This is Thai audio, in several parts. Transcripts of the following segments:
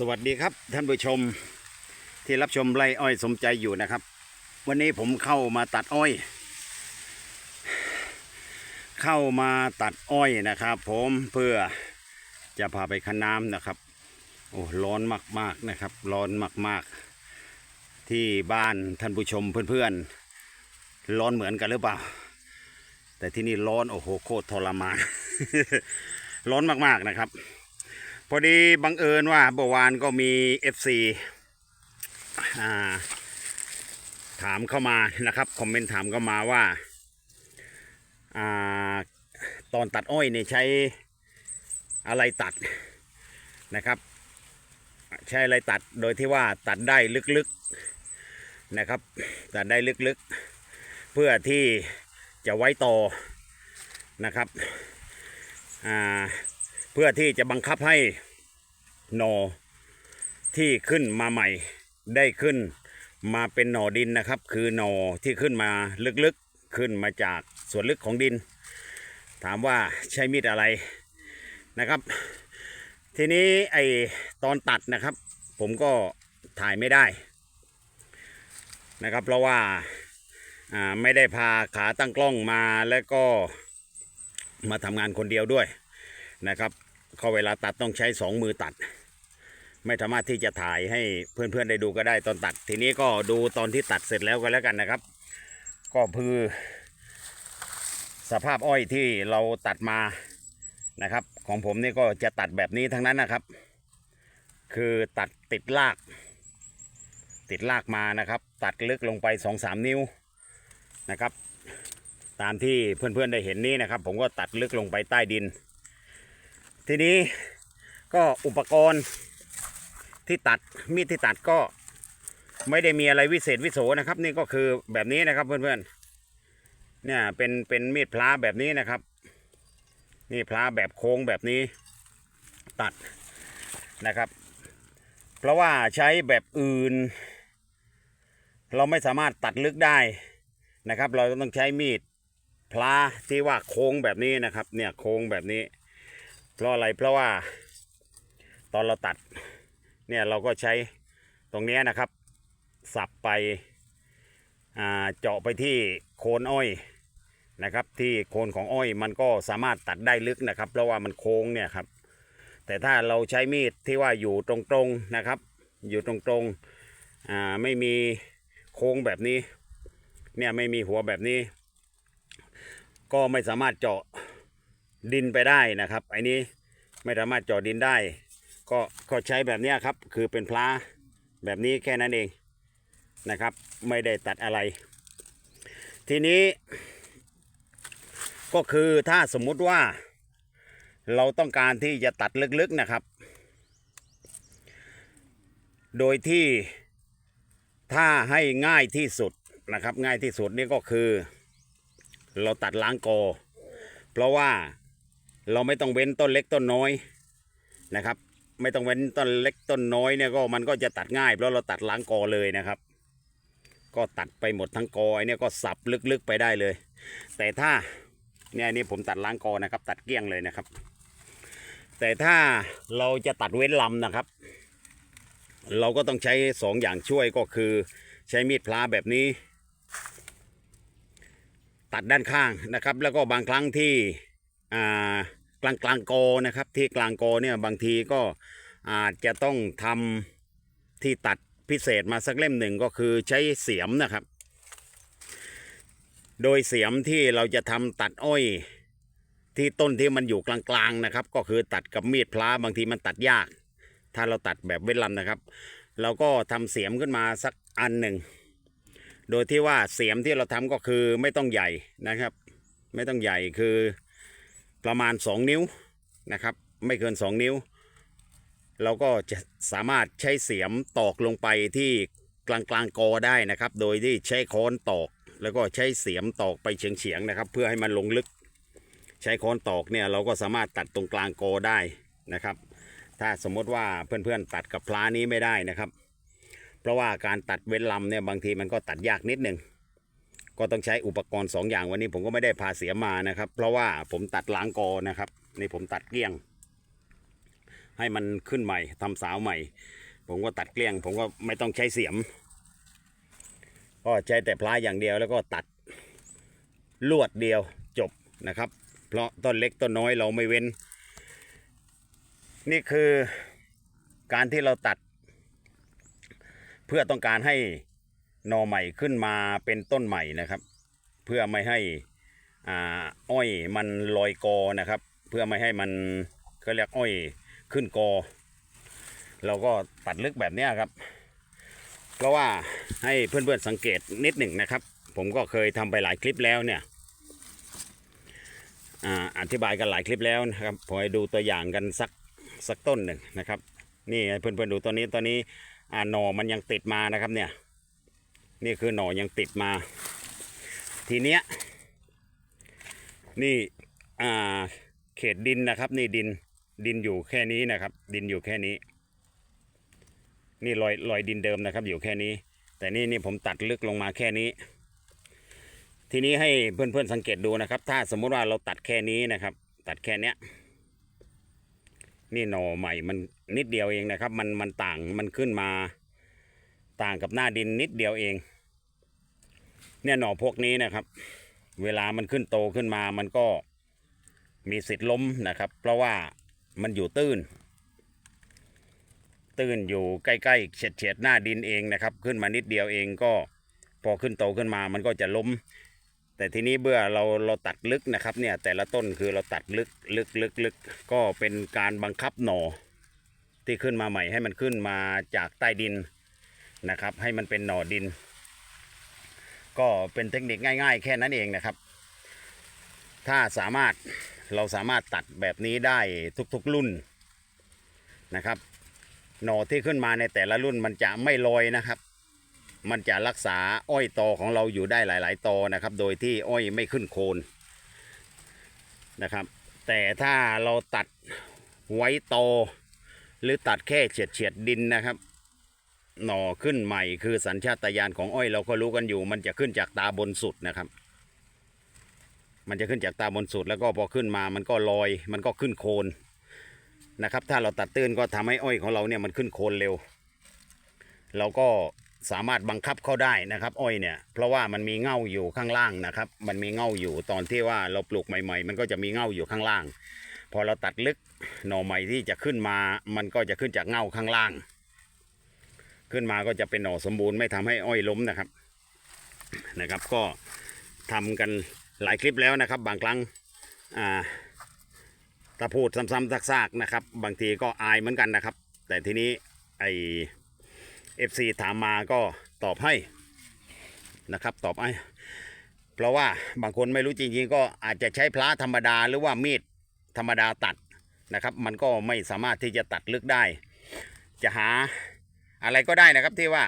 สวัสดีครับท่านผู้ชมที่รับชมไร่อ้อยสมใจอยู่นะครับ วันนี้ผมเข้ามาตัดอ้อย เข้ามาตัดอ้อยนะครับ ผมเพื่อจะพาไปคันน้ำนะครับโอ้ร้อนมากๆนะครับ ร้อนมากๆ ที่บ้านท่านผู้ชมเพื่อนๆ ร้อนเหมือนกันหรือเปล่า แต่ที่นี่ร้อนโอ้โหโคตรทรมาน ร้อนมากๆนะครับ พอดีบังเอิญว่าเมื่อวานก็มี FC อ่าถามเข้ามานะครับ คอมเมนต์ถามเข้ามาว่าอ่าตอนตัดอ้อยเนี่ยใช้อะไรตัดนะครับ ใช้อะไรตัดโดยที่ว่าตัดได้ลึกๆนะครับ ตัดได้ลึกๆ เพื่อที่จะไว้ต่อนะครับอ่า เพื่อที่จะบังคับให้หนอที่ขึ้นมาใหม่ได้ขึ้นมาเป็นหน่อดินนะครับ คือหนอที่ขึ้นมาลึกๆขึ้นมาจากส่วนลึกของดิน ถามว่าใช้มีดอะไรนะครับ ทีนี้ไอตอนตัดนะครับ ผมก็ถ่ายไม่ได้นะครับ เพราะว่าไม่ได้พาขาตั้งกล้องมาแล้วก็มาทำงานคนเดียวด้วยนะครับ ก็เวลาตัดต้องใช้สองมือตัด ไม่สามารถที่จะถ่ายให้เพื่อนๆได้ดูก็ได้ตอนตัด ทีนี้ก็ดูตอนที่ตัดเสร็จแล้วก็แล้วกันนะครับ ก็คือ สภาพอ้อยที่เราตัดมานะครับ ของผมนี่ก็จะตัดแบบนี้ทั้งนั้นนะครับ คือตัดติดราก ติดรากมานะครับ ตัดลึกลงไปสองสามนิ้วนะครับ ตามที่เพื่อนๆได้เห็นนี้นะครับ ผมก็ตัดลึกลงไปใต้ดิน ทีนี้ก็อุปกรณ์ที่ตัดมีดที่ตัดก็ไม่ได้มีอะไรวิเศษวิโสนะครับ นี่ก็คือแบบนี้นะครับเพื่อนๆเนี่ยเป็นเป็นมีดพลาแบบนี้นะครับ นี่พลาแบบโค้งแบบนี้ตัดนะครับ เพราะว่าใช้แบบอื่น เราไม่สามารถตัดลึกได้นะครับ เราต้องใช้มีดพลาที่ว่าโค้งแบบนี้นะครับ เนี่ยโค้งแบบนี้ เพราะอะไรเพราะว่าตอนเราตัดเนี่ยเราก็ใช้ตรงนี้นะครับ สับไปเจาะไปที่โคนอ้อยนะครับที่โคนของอ้อยมันก็สามารถตัดได้ลึกนะครับ เพราะว่ามันโค้งเนี่ยครับ แต่ถ้าเราใช้มีดที่ว่าอยู่ตรงๆนะครับ อยู่ตรงๆไม่มีโค้งแบบนี้เนี่ยไม่มีหัวแบบนี้ ก็ไม่สามารถเจาะ ดินไปได้นะครับไอ้นี้ไม่สามารถเจาะดินได้ ก็ก็ใช้แบบนี้ครับ คือเป็นพลาแบบนี้แค่นั้นเองนะครับ ไม่ได้ตัดอะไร ทีนี้ ก็คือถ้าสมมุติว่า เราต้องการที่จะตัดลึกๆนะครับ โดยที่ถ้าให้ง่ายที่สุดนะครับ ง่ายที่สุดนี่ก็คือ เราตัดล้างกอ เพราะว่า เราไม่ต้องเว้นต้นเล็กต้นน้อยนะครับ ไม่ต้องเว้นต้นเล็กต้นน้อยเนี่ยก็มันก็จะตัดง่ายเพราะเราตัดล้างกอเลยนะครับ ก็ตัดไปหมดทั้งกอไอ้เนี่ยก็สับลึกๆไปได้เลย แต่ถ้าเนี่ยนนี่ผมตัดล้างกอนะครับ ตัดเกลี้ยงเลยนะครับ แต่ถ้าเราจะตัดเว้นลำนะครับ เราก็ต้องใช้สองอย่างช่วยก็คือ ใช้มีดพลาแบบนี้ ตัดด้านข้างนะครับ แล้วก็บางครั้งที่อ่า กลางกลางๆกอนะครับ ที่กลางกอเนี่ยบางทีก็อาจจะต้องทำที่ตัดพิเศษมาสักเล่มหนึ่งก็คือใช้เสียมนะครับ โดยเสียมที่เราจะทำตัดอ้อยที่ต้นที่มันอยู่กลางๆนะครับ ก็คือตัดกับมีดพลาบางทีมันตัดยาก ถ้าเราตัดแบบเว้นลำนะครับ เราก็ทำเสียมขึ้นมาสักอันหนึ่งโดยที่ว่าเสียมที่เราทำก็คือไม่ต้องใหญ่นะครับ ไม่ต้องใหญ่คือ ประมาณ 2 นิ้วนะครับ ไม่เกิน 2 นิ้ว เราก็จะสามารถใช้เสียมตอกลงไปที่กลางกลางกอได้นะครับ โดยที่ใช้ค้อนตอก แล้วก็ใช้เสียมตอกไปเฉียงๆนะครับ เพื่อให้มันลงลึก ใช้ค้อนตอกเนี่ยเราก็สามารถตัดตรงกลางกอได้นะครับ ถ้าสมมติว่าเพื่อนๆตัดกับพลานี้ไม่ได้นะครับ เพราะว่าการตัดเว้นลำเนี่ยบางทีมันก็ตัดยากนิดหนึ่ง ก็ต้องใช้อุปกรณ์สองอย่างวันนี้ผมก็ไม่ได้พาเสียมานะครับ เพราะว่าผมตัดล้างกอนะครับนี่ผมตัดเกลี้ยง ให้มันขึ้นใหม่ทำสาวใหม่ ผมก็ตัดเกลี้ยง ผมก็ไม่ต้องใช้เสียม ก็ใช้แต่พลาอย่างเดียวแล้วก็ตัดลวดเดียวจบนะครับ เพราะต้นเล็กต้นน้อยเราไม่เว้น นี่คือการที่เราตัด เพื่อต้องการให้ หน่อใหม่ขึ้นมาเป็นต้นใหม่นะครับ เพื่อไม่ให้อ่าอ้อยมันลอยกอนะครับ เพื่อไม่ให้มันเขาเรียกอ้อยขึ้นกอ เราก็ตัดลึกแบบนี้ครับ เพราะว่าให้เพื่อนๆสังเกตนิดหนึ่งนะครับ ผมก็เคยทำไปหลายคลิปแล้วเนี่ยอธิบายกันหลายคลิปแล้วนะครับผมให้ดูตัวอย่างกันสักสักต้นหนึ่งนะครับ นี่เพื่อนๆดูตัวนี้ตัวนี้อ่าหน่อมันยังติดมานะครับเนี่ย นี่คือหน่อยังติดมา ทีเนี้ยนี่อ่าเขตดินนะครับ นี่ดินดินอยู่แค่นี้นะครับ ดินอยู่แค่นี้ นี่รอยรอยดินเดิมนะครับ อยู่แค่นี้ แต่นี่นี่ผมตัดลึกลงมาแค่นี้ ทีนี้ให้เพื่อนๆสังเกตดูนะครับ ถ้าสมมุติว่าเราตัดแค่นี้นะครับ ตัดแค่เนี้ยนี่หน่อใหม่มันนิดเดียวเองนะครับ มันมันต่างมันขึ้นมา ต่างกับหน้าดินนิดเดียวเอง เนี่ยหน่อพวกนี้นะครับ เวลามันขึ้นโตขึ้นมามันก็มีสิทธิ์ล้มนะครับ เพราะว่ามันอยู่ตื้น ตื้นอยู่ใกล้ๆเฉียดเฉียดๆหน้าดินเองนะครับ ขึ้นมานิดเดียวเองก็พอขึ้นโตขึ้นมามันก็จะล้ม แต่ทีนี้เมื่อเราเราตัดลึกนะครับเนี่ยแต่ละต้นคือเราตัดลึกลึกลึกลึกก็เป็นการบังคับหน่อที่ขึ้นมาใหม่ให้มันขึ้นมาจากใต้ดิน นะครับ ให้มันเป็นหน่อดิน ก็เป็นเทคนิคง่าย ๆ แค่นั้นเองนะครับ ถ้าสามารถเราสามารถตัดแบบนี้ได้ทุกๆรุ่นนะครับ หน่อที่ขึ้นมาในแต่ละรุ่นมันจะไม่ลอยนะครับ มันจะรักษาอ้อยตอของเราอยู่ได้หลาย ๆตอนะครับ โดยที่อ้อยไม่ขึ้นโคนนะครับ แต่ถ้าเราตัดไว้ตอหรือตัดแค่เฉียดเฉียดดินนะครับ หน่อขึ้นใหม่คือสัญชาตญาณของอ้อยเราก็รู้กันอยู่ มันจะขึ้นจากตาบนสุดนะครับ มันจะขึ้นจากตาบนสุดแล้วก็พอขึ้นมามันก็ลอย มันก็ขึ้นโคนนะครับ ถ้าเราตัดตื้นก็ทำให้อ้อยของเราเนี่ยมันขึ้นโคนเร็ว เราก็สามารถบังคับเขาได้นะครับ อ้อยเนี่ยเพราะว่ามันมีเง่าอยู่ข้างล่างนะครับ มันมีเง่าอยู่ตอนที่ว่าเราปลูกใหม่ ๆ มันก็จะมีเง่าอยู่ข้างล่าง พอเราตัดลึกหน่อใหม่ที่จะขึ้นมา มันก็จะขึ้นจากเง่าข้างล่าง ขึ้นมาก็จะเป็นหน่อสมบูรณ์ไม่ทำให้อ้อยล้มนะครับนะครับ ก็ทำกันหลายคลิปแล้วนะครับ บางครั้งอ่าถ้าพูดซ้ำๆซากๆนะครับ บางทีก็อายเหมือนกันนะครับ แต่ทีนี้ไอเอฟซีถามมาก็ตอบให้นะครับ ตอบให้เพราะว่าบางคนไม่รู้จริงๆ ก็อาจจะใช้พลาธรรมดาหรือว่ามีดธรรมดาตัดนะครับ มันก็ไม่สามารถที่จะตัดลึกได้ จะหา อะไรก็ได้นะครับ ที่ว่า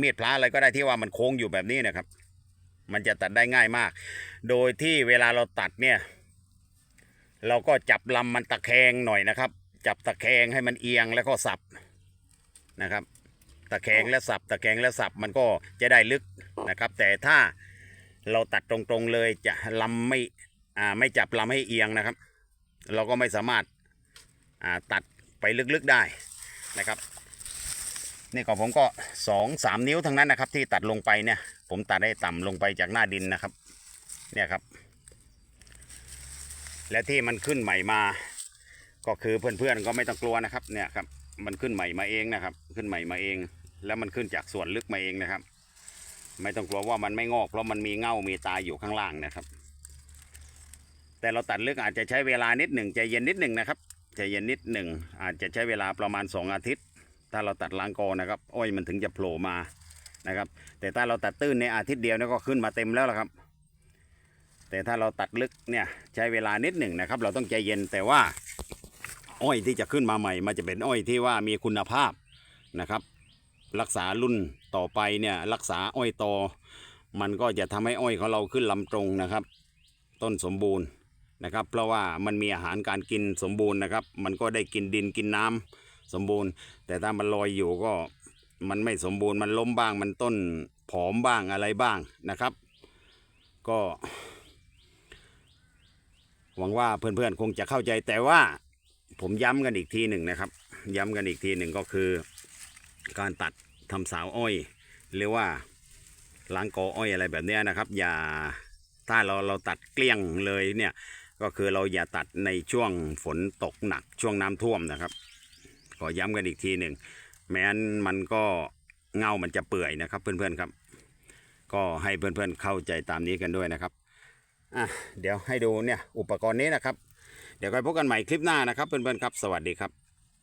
มีดพลาอะไรก็ได้ที่ว่ามันโค้งอยู่แบบนี้นะครับ มันจะตัดได้ง่ายมาก โดยที่เวลาเราตัดเนี่ย เราก็จับลำมันตะแคงหน่อยนะครับ จับตะแคงให้มันเอียงแล้วก็สับนะครับ ตะแคงและสับ ตะแคงและสับมันก็จะได้ลึกนะครับ แต่ถ้าเราตัดตรงๆเลยจะลำไม่อ่าไม่จับลำให้เอียงนะครับ เราก็ไม่สามารถอ่าตัดไปลึกๆได้นะครับ นี่ของผมก็สองสามนิ้วทั้งนั้นนะครับ ที่ตัดลงไปเนี่ย ผมตัดได้ต่ำลงไปจากหน้าดินนะครับ เนี่ยครับ และที่มันขึ้นใหม่มา ก็คือเพื่อนๆก็ไม่ต้องกลัวนะครับ เนี่ยครับ มันขึ้นใหม่มาเองนะครับ ขึ้นใหม่มาเอง แล้วมันขึ้นจากส่วนลึกมาเองนะครับ ไม่ต้องกลัวว่ามันไม่งอก เพราะมันมีเง่ามีตาอยู่ข้างล่างนะครับ แต่เราตัดลึกอาจจะใช้เวลานิดหนึ่งใจเย็นนิดหนึ่งนะครับใจเย็นนิดหนึ่งอาจจะใช้เวลาประมาณสองอาทิตย์ ถ้าเราตัดล้างกอนะครับ อ้อยมันถึงจะโผล่มานะครับ แต่ถ้าเราตัดตื้นในอาทิตย์เดียวนี่ก็ขึ้นมาเต็มแล้วละครับ แต่ถ้าเราตัดลึกเนี่ยใช้เวลานิดหนึ่งนะครับ เราต้องใจเย็นแต่ว่าอ้อยที่จะขึ้นมาใหม่ มันจะเป็นอ้อยที่ว่ามีคุณภาพนะครับ รักษารุ่นต่อไปเนี่ยรักษาอ้อยโตอมันก็จะทำให้อ้อยของเราขึ้นลำตรงนะครับ ต้นสมบูรณ์นะครับ เพราะว่ามันมีอาหารการกินสมบูรณ์นะครับ มันก็ได้กินดินกินน้ำ สมบูรณ์ แต่ถ้ามันลอยอยู่ก็มันไม่สมบูรณ์มันล้มบ้างมันต้นผอมบ้างอะไรบ้างนะครับ ก็ หวังว่าเพื่อนๆคงจะเข้าใจแต่ว่าผมย้ำกันอีกทีหนึ่งนะครับ ย้ำกันอีกทีหนึ่งก็คือ การตัดทำสาวอ้อย หรือว่าล้างกออ้อยอะไรแบบนี้นะครับ อย่าถ้าเราเราตัดเกลี้ยงเลยเนี่ยก็คือเราอย่าตัดในช่วงฝนตกหนักช่วงน้ำท่วมนะครับ ขอย้ำกันอีกทีหนึ่งแม้นมันก็เงามันจะเปื่อยนะครับ เพื่อนๆครับ ก็ให้เพื่อนๆเข้าใจตามนี้กันด้วยนะครับอะเดี๋ยวให้ดูเนี่ยอุปกรณ์นี้นะครับ เดี๋ยวไปพบกันใหม่คลิปหน้านะครับเพื่อนๆครับ สวัสดีครับ